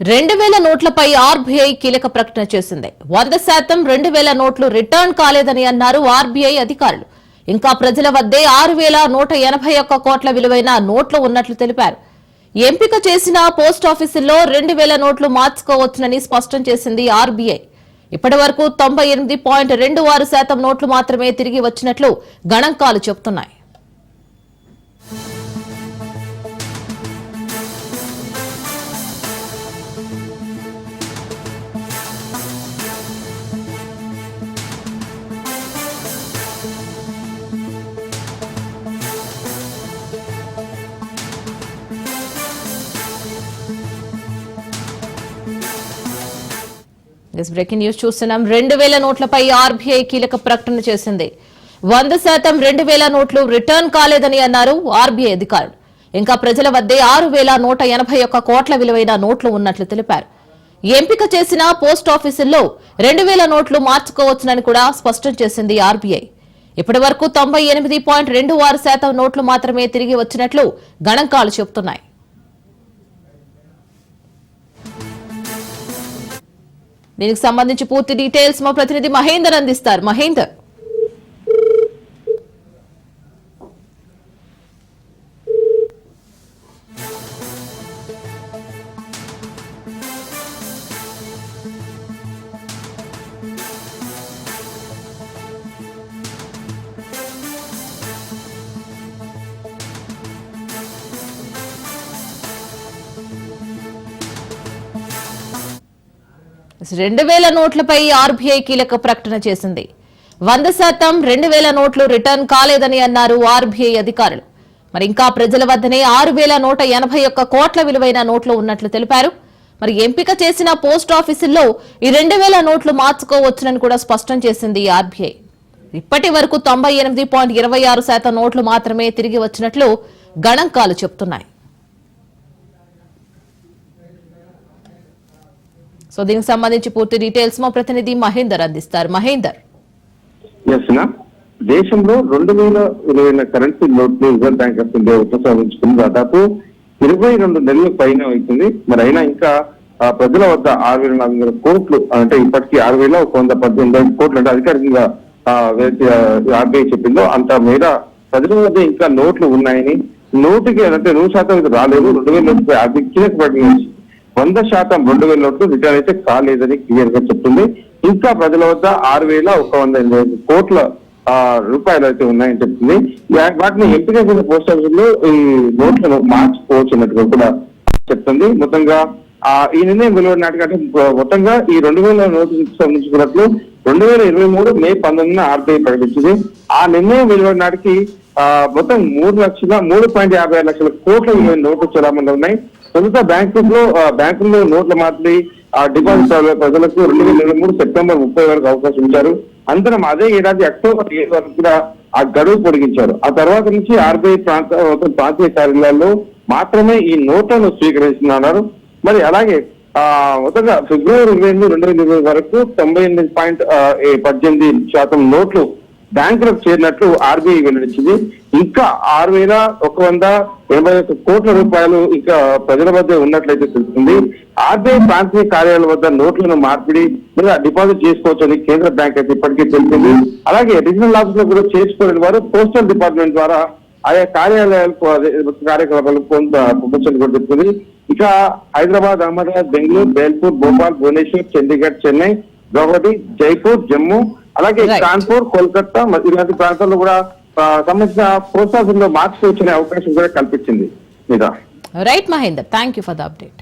రెండు వేల నోట్లపై ఆర్బీఐ కీలక ప్రకటన చేసింది. వంద శాతం రెండు వేల నోట్లు రిటర్న్ కాలేదని అన్నారు ఆర్బీఐ అధికారులు. ఇంకా ప్రజల వద్దే ఆరు వేల నూట ఎనభై ఒక్క కోట్ల విలువైన నోట్లు ఉన్నట్లు తెలిపారు. ఎంపిక చేసిన పోస్ట్ ఆఫీసుల్లో రెండు వేల నోట్లు మార్చుకోవచ్చునని స్పష్టం చేసింది ఆర్బీఐ. ఇప్పటి వరకు తొంభై ఎనిమిది పాయింట్ రెండు ఆరు శాతం నోట్లు మాత్రమే తిరిగి వచ్చినట్లు గణాంకాలు చెబుతున్నాయి. బ్రేకింగ్ న్యూస్ చూస్తున్నాం. రెండు వేల నోట్లపై ఆర్బీఐ కీలక ప్రకటన చేసింది. వంద శాతం రెండు వేల నోట్లు రిటర్న్ కాలేదని అన్నారు ఆర్బీఐ అధికారులు. ఇంకా ప్రజల వద్దే ఆరు వేల నూట ఎనభై ఒక్క కోట్ల విలువైన నోట్లు ఉన్నట్లు తెలిపారు. ఎంపిక చేసిన పోస్ట్ ఆఫీసుల్లో రెండు వేల నోట్లు మార్చుకోవచ్చునని కూడా స్పష్టం చేసింది ఆర్బీఐ. ఇప్పటి వరకు తొంభై ఎనిమిది పాయింట్ రెండు ఆరు శాతం నోట్లు మాత్రమే తిరిగి వచ్చినట్లు గణాంకాలు చెబుతున్నాయి. దీనికి సంబంధించి పూర్తి డీటెయిల్స్ మా ప్రతినిధి మహేందర్ అందిస్తారు. మహేందర్. రెండు వేల నోట్లపై ఆర్బీఐ కీలక ప్రకటన చేసింది. వంద శాతం రెండు వేల నోట్లు రిటర్న్ కాలేదని అన్నారు ఆర్బీఐ అధికారులు. మరి ఇంకా ప్రజల వద్దనే ఆరు వేల నూట ఎనభై ఒక్క కోట్ల విలువైన నోట్లు ఉన్నట్లు తెలిపారు. మరి ఎంపిక చేసిన పోస్ట్ ఆఫీసుల్లో ఈ రెండు వేల నోట్లు మార్చుకోవచ్చునని కూడా స్పష్టం చేసింది ఆర్బీఐ. ఇప్పటి వరకు తొంభై ఎనిమిది పాయింట్ ఇరవై ఆరు శాతం నోట్లు మాత్రమే తిరిగి వచ్చినట్లు గణాంకాలు చెబుతున్నాయి సో దీనికి సంబంధించి పూర్తి డీటెయిల్స్ మా ప్రతినిధి మహేందర్ అందిస్తారు. మహేందర్. ఎస్ నా దేశంలో రెండు వేల ఇరవై కరెన్సీ నోట్లు రిజర్వ్ బ్యాంక్ ఆఫ్ ఇండియా ఉపసంహరించుకుని దాదాపు ఇరవై రెండు నెలల పైన అవుతుంది. మరి అయినా ఇంకా ప్రజల వద్ద ఆరు వేల నాలుగు వందల కోట్లు అంటే ఇప్పటికీ ఆరు వేల ఒక వంద పద్దెనిమిది కోట్లు అంటే అధికారికంగా ఆర్బీఐ చెప్పిందో అంత మేర ప్రజల వద్ద ఇంకా నోట్లు ఉన్నాయని నోటుకి అంటే నూరు శాతం ఇది రాలేదు. రెండు వేల నోట్లపై అది కీలక వంద శాతం రెండు వేల నోట్లు రిటర్న్ అయితే కాలేదని క్లియర్గా చెప్తుంది. ఇంకా ప్రజల వద్ద ఆరు వేల ఒక వంద ఎనభై కోట్ల రూపాయలు అయితే ఉన్నాయని చెప్తుంది. వాటిని ఎంపిక చేసిన పోస్ట్ ఆఫీసులో ఈ నోట్లను మార్చుకోవచ్చున్నట్టుగా కూడా చెప్తుంది. మొత్తంగా ఆ ఈ నిర్ణయం వెలువడి నాటికంటే మొత్తంగా ఈ రెండు వేల నోటు సంబంధించుకున్నట్లు రెండు వేల ఇరవై మూడు మే పంతొమ్మిదిన ఆర్బీఐ ప్రకటించింది. ఆ నిర్ణయం వెలువడి నాటికి ఆ, మొత్తం మూడు లక్షల మూడు పాయింట్ యాభై ఆరు లక్షల కోట్ల విలువైన నోట్లు చలామణి ఉన్నాయి. తొలుత బ్యాంకుల్లో బ్యాంకుల్లో నోట్ల మార్పిడి ఆ డిపాజిట్ ప్రజలకు రెండు వేల ఇరవై మూడు సెప్టెంబర్ ముప్పై వరకు అవకాశం ఇచ్చారు. అంతరం అదే ఏడాది అక్టోబర్ ఏడు వరకు కూడా ఆ గడువు పొడిగించారు. ఆ తర్వాత నుంచి ఆర్బీఐ ప్రాంత మొత్తం ప్రాంతీయ కార్యాలయాల్లో మాత్రమే ఈ నోట్లను స్వీకరిస్తున్నారు మరి అలాగే ఆ మొత్తంగా ఫిబ్రవరి ఇరవై ఎనిమిది రెండు వేల ఇరవై వరకు తొంభై ఎనిమిది పాయింట్ పద్దెనిమిది శాతం నోట్లు బ్యాంకులకు చేరినట్లు ఆర్బీఐ వెల్లడించింది. ఇంకా ఆరు వేల ఒక వంద ఎనభై ఒక్క కోట్ల రూపాయలు ఇంకా ప్రజల వద్ద ఉన్నట్లయితే తెలుస్తుంది. ఆర్బీఐ ప్రాంతీయ కార్యాలయాల వద్ద నోట్లను మార్పిడి లేదా డిపాజిట్ చేసుకోవచ్చని కేంద్ర బ్యాంక్ అయితే ఇప్పటికే తెలిపింది. అలాగే రీజనల్ ఆఫీస్లో కూడా చేసుకోలేని వారు పోస్టల్ డిపార్ట్మెంట్ ద్వారా ఆయా కార్యాలయాలకు కార్యకలాపాలు పంపించని కూడా చెప్తుంది ఇక హైదరాబాద్ అహ్మదాబాద్ బెంగళూరు బేల్పూర్ భోపాల్ భువనేశ్వర్ చండీగఢ్ చెన్నై గౌహటి జైపూర్ జమ్మూ అలాగే. కాన్పూర్ కోల్కతా మరి ఇలాంటి ప్రాంతాల్లో కూడా సంబంధించిన పోస్ట్ ఆఫీస్లో మార్చుకోవచ్చనే అవకాశం కూడా కల్పించింది మీద. Right Mahender thank you for the update